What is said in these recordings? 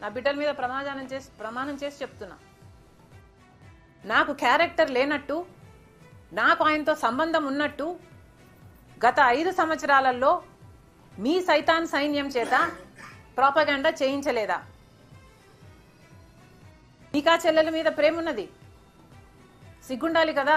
నా బిడ్డల మీద ప్రమాణం చేసి ప్రమాణం చేసి చెప్తున్నా. నాకు క్యారెక్టర్ లేనట్టు నాకు ఆయనతో సంబంధం ఉన్నట్టు గత ఐదు సంవత్సరాలలో మీ సైతాన్ సైన్యం చేత ప్రాపగండా చేయించలేదా? మీకా చెల్లెల మీద ప్రేమ ఉన్నది సిగ్గుండాలి కదా?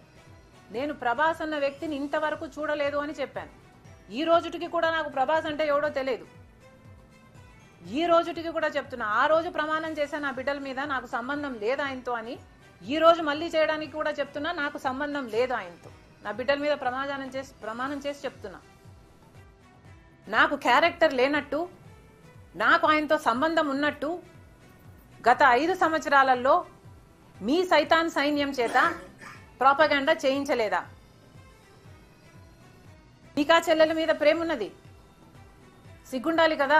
నేను ప్రభాస్ అన్న వ్యక్తిని ఇంతవరకు చూడలేదు అని చెప్పాను. ఈ రోజుటికి కూడా నాకు ప్రభాస్ అంటే ఎవడో తెలియదు ఈ రోజుటికి కూడా చెప్తున్నా ఆ రోజు ప్రమాణం చేశాను నా బిడ్డల మీద నాకు సంబంధం లేదు ఆయనతో అని ఈ రోజు మళ్ళీ చేయడానికి కూడా చెప్తున్నా నాకు సంబంధం లేదు ఆయనతో. నా బిడ్డల మీద ప్రమాణం చేసి ప్రమాణం చేసి చెప్తున్నా. నాకు క్యారెక్టర్ లేనట్టు నాకు ఆయనతో సంబంధం ఉన్నట్టు గత ఐదు సంవత్సరాలలో మీ సైతాన్ సైన్యం చేత ప్రాపగండా చేయించలేదా? మీకా చెల్లెల మీద ప్రేమ ఉన్నది సిగ్గుండాలి కదా?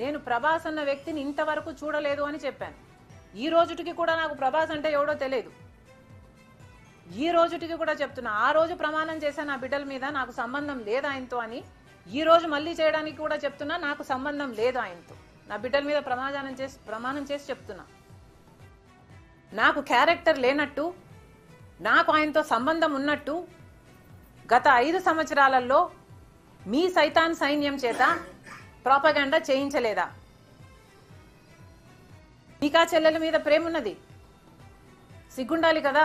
నేను ప్రభాస్ అన్న వ్యక్తిని ఇంతవరకు చూడలేదు అని చెప్పాను. ఈ రోజుటికి కూడా నాకు ప్రభాస్ అంటే ఎవడో తెలియదు ఈ రోజుటికి కూడా చెప్తున్నా ఆ రోజు ప్రమాణం చేశాను నా బిడ్డల మీద నాకు సంబంధం లేదు ఆయనతో అని ఈ రోజు మళ్ళీ చేయడానికి కూడా చెప్తున్నా నాకు సంబంధం లేదు ఆయనతో. నా బిడ్డల మీద ప్రమాణం చేసి ప్రమాణం చేసి చెప్తున్నా. నాకు క్యారెక్టర్ లేనట్టు నాకు ఆయనతో సంబంధం ఉన్నట్టు గత ఐదు సంవత్సరాలలో మీ సైతాన్ సైన్యం చేత ప్రాపగండా చేయించలేదా? మీకా చెల్లెల మీద ప్రేమ ఉన్నది సిగ్గుండాలి కదా?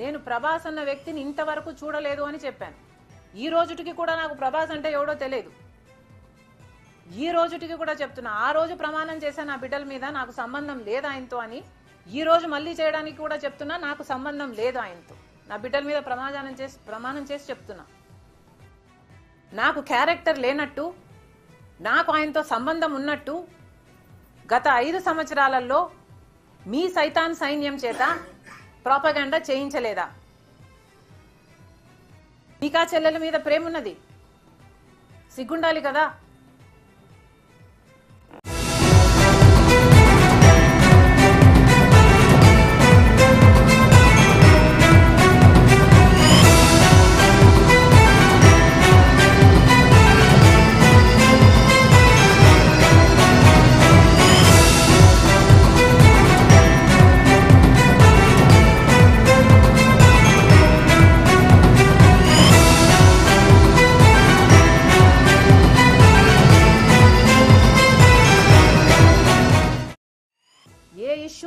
నేను ప్రభాస్ అన్న వ్యక్తిని ఇంతవరకు చూడలేదు అని చెప్పాను. ఈ రోజుటికి కూడా నాకు ప్రభాస్ అంటే ఎవడో తెలియదు ఈ రోజుటికి కూడా చెప్తున్నా ఆ రోజు ప్రమాణం చేశాను నా బిడ్డల మీద నాకు సంబంధం లేదు ఆయనతో అని ఈ రోజు మళ్ళీ చేయడానికి కూడా చెప్తున్నా నాకు సంబంధం లేదు ఆయనతో. నా బిడ్డల మీద ప్రమాణం చేసి ప్రమాణం చేసి చెప్తున్నా. నాకు క్యారెక్టర్ లేనట్టు నాకు ఆయనతో సంబంధం ఉన్నట్టు గత ఐదు సంవత్సరాలలో మీ సైతాన్ సైన్యం చేత ప్రాపగండా చేయించలేదా? మీకా చెల్లెల మీద ప్రేమ ఉన్నది సిగ్గుండాలి కదా?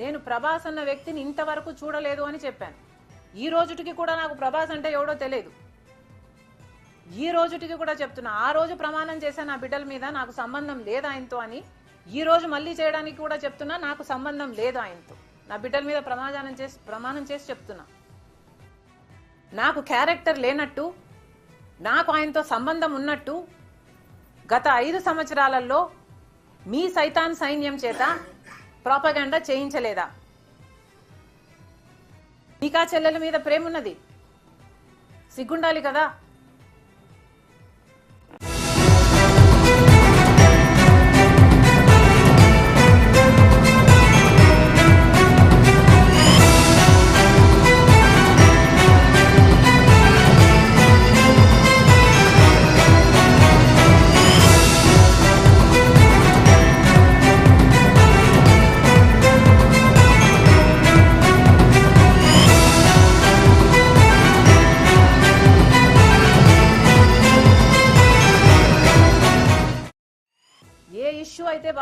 నేను ప్రభాస్ అన్న వ్యక్తిని ఇంతవరకు చూడలేదు అని చెప్పాను. ఈ రోజుటికి కూడా నాకు ప్రభాస్ అంటే ఎవడో తెలియదు. ఈ రోజుటికి కూడా చెప్తున్నా ఆ రోజు ప్రమాణం చేశాను నా బిడ్డల మీద నాకు సంబంధం లేదు ఆయనతో అని ఈ రోజు మళ్ళీ చేయడానికి కూడా చెప్తున్నా నాకు సంబంధం లేదు ఆయనతో. నా బిడ్డల మీద ప్రమాణం చేసి ప్రమాణం చేసి చెప్తున్నా. నాకు క్యారెక్టర్ లేనట్టు నాకు ఆయనతో సంబంధం ఉన్నట్టు గత ఐదు సంవత్సరాలలో మీ సైతాన్ సైన్యం చేత ప్రాపగాండా చేయించలేదా? మీకా చెల్లెల మీద ప్రేమ ఉన్నది సిగ్గుండాలి కదా?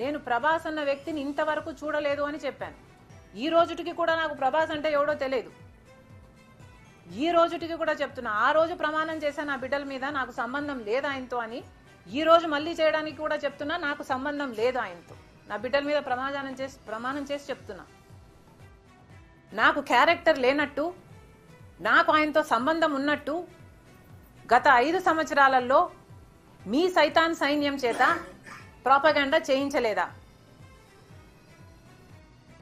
నేను ప్రభాస్ అన్న వ్యక్తిని ఇంతవరకు చూడలేదు అని చెప్పాను. ఈ రోజుటికి కూడా నాకు ప్రభాస్ అంటే ఎవడో తెలియదు. ఈ రోజుటికి కూడా చెప్తున్నా ఆ రోజు ప్రమాణం చేశాను నా బిడ్డల మీద నాకు సంబంధం లేదు ఆయనతో అని ఈ రోజు మళ్ళీ చేయడానికి కూడా చెప్తున్నా నాకు సంబంధం లేదు ఆయనతో. నా బిడ్డల మీద ప్రమాణం చేసి ప్రమాణం చేసి చెప్తున్నా. నాకు క్యారెక్టర్ లేనట్టు నాకు ఆయనతో సంబంధం ఉన్నట్టు గత ఐదు సంవత్సరాలలో మీ సైతాన్ సైన్యం చేత ప్రాపగండా చేయించలేదా?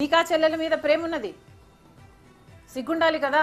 మీకా చెల్లెల మీద ప్రేమ ఉన్నది సిగ్గుండాలి కదా?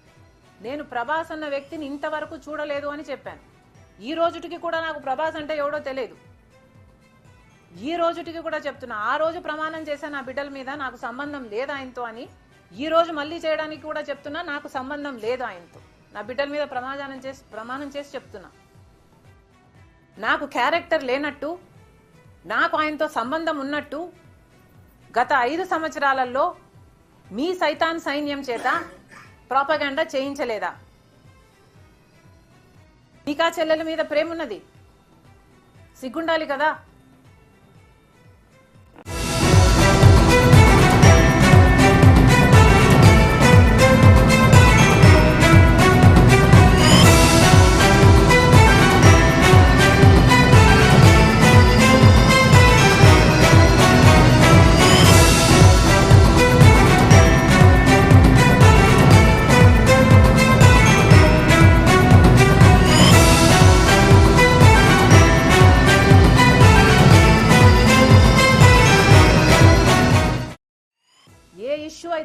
నేను ప్రభాస్ అన్న వ్యక్తిని ఇంతవరకు చూడలేదు అని చెప్పాను. ఈ రోజుటికి కూడా నాకు ప్రభాస్ అంటే ఎవడో తెలియదు ఈ రోజుటికి కూడా చెప్తున్నా ఆ రోజు ప్రమాణం చేశాను నా బిడ్డల మీద నాకు సంబంధం లేదు ఆయనతో అని ఈ రోజు మళ్ళీ చేయడానికి కూడా చెప్తున్నా నాకు సంబంధం లేదు ఆయనతో. నా బిడ్డల మీద ప్రమాణం చేసి ప్రమాణం చేసి చెప్తున్నా. నాకు క్యారెక్టర్ లేనట్టు నాకు ఆయనతో సంబంధం ఉన్నట్టు గత ఐదు సంవత్సరాలలో మీ సైతాన్ సైన్యం చేత ప్రాపగండా చేయించలేదా? మీకా చెల్లెల మీద ప్రేమ ఉన్నది సిగ్గుండాలి కదా?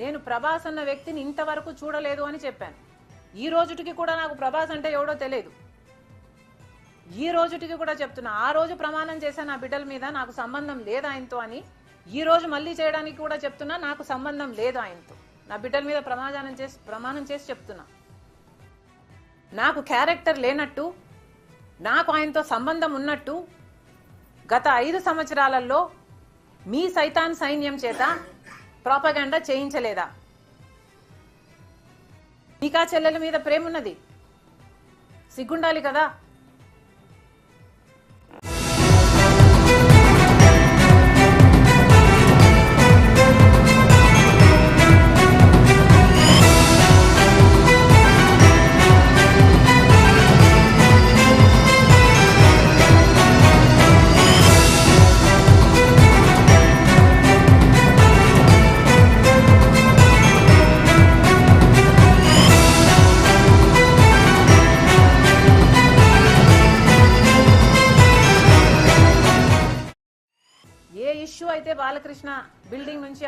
నేను ప్రభాస్ అన్న వ్యక్తిని ఇంతవరకు చూడలేదు అని చెప్పాను. ఈ రోజుటికి కూడా నాకు ప్రభాస్ అంటే ఎవడో తెలియదు ఈ రోజుటికి కూడా చెప్తున్నా ఆ రోజు ప్రమాణం చేశాను నా బిడ్డల మీద నాకు సంబంధం లేదు ఆయనతో అని ఈ రోజు మళ్ళీ చేయడానికి కూడా చెప్తున్నా నాకు సంబంధం లేదు ఆయనతో. నా బిడ్డల మీద ప్రమాణం చేసి ప్రమాణం చేసి చెప్తున్నా. నాకు క్యారెక్టర్ లేనట్టు నాకు ఆయనతో సంబంధం ఉన్నట్టు గత ఐదు సంవత్సరాలలో మీ సైతాన్ సైన్యం చేత ప్రాపగండా చేయించలేదా? మీకా చెల్లెల మీద ప్రేమ ఉన్నది సిగ్గుండాలి కదా?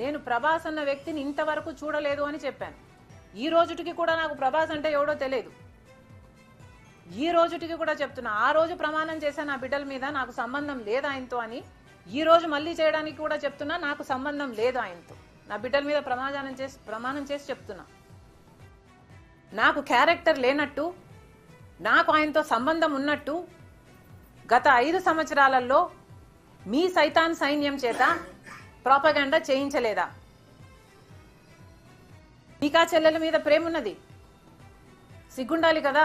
నేను ప్రభాస్ అన్న వ్యక్తిని ఇంతవరకు చూడలేదు అని చెప్పాను. ఈ రోజుటికి కూడా నాకు ప్రభాస్ అంటే ఎవడో తెలియదు. ఈ రోజుటికి కూడా చెప్తున్నా ఆ రోజు ప్రమాణం చేశాను నా బిడ్డల మీద నాకు సంబంధం లేదు ఆయనతో అని ఈ రోజు మళ్ళీ చేయడానికి కూడా చెప్తున్నా నాకు సంబంధం లేదు ఆయనతో. నా బిడ్డల మీద ప్రమాణం చేసి ప్రమాణం చేసి చెప్తున్నా. నాకు క్యారెక్టర్ లేనట్టు నాకు ఆయనతో సంబంధం ఉన్నట్టు గత ఐదు సంవత్సరాలలో మీ సైతాన్ సైన్యం చేత ప్రాపగండా చేయించలేదా? మీకా చెల్లెల మీద ప్రేమ ఉన్నది సిగ్గుండాలి కదా?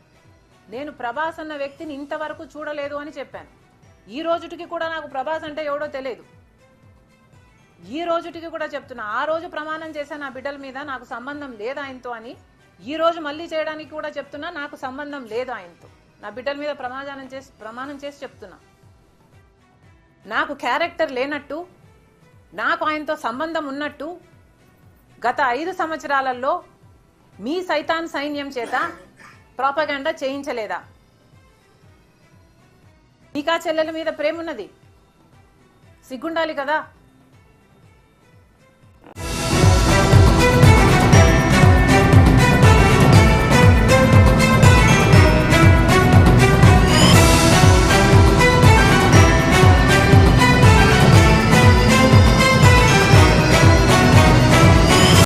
నేను ప్రభాస్ అన్న వ్యక్తిని ఇంతవరకు చూడలేదు అని చెప్పాను. ఈ రోజుటికి కూడా నాకు ప్రభాస్ అంటే ఎవడో తెలియదు ఈ రోజుటికి కూడా చెప్తున్నా ఆ రోజు ప్రమాణం చేశాను నా బిడ్డల మీద నాకు సంబంధం లేదు ఆయనతో అని ఈ రోజు మళ్ళీ చేయడానికి కూడా చెప్తున్నా నాకు సంబంధం లేదు ఆయనతో. నా బిడ్డల మీద ప్రమాణం చేసి ప్రమాణం చేసి చెప్తున్నా. నాకు క్యారెక్టర్ లేనట్టు నాకు ఆయనతో సంబంధం ఉన్నట్టు గత ఐదు సంవత్సరాలలో మీ సైతాన్ సైన్యం చేత ప్రాపగాండా చేయించలేదా? మీకా చెల్లెల మీద ప్రేమ ఉన్నది సిగ్గుండాలి కదా?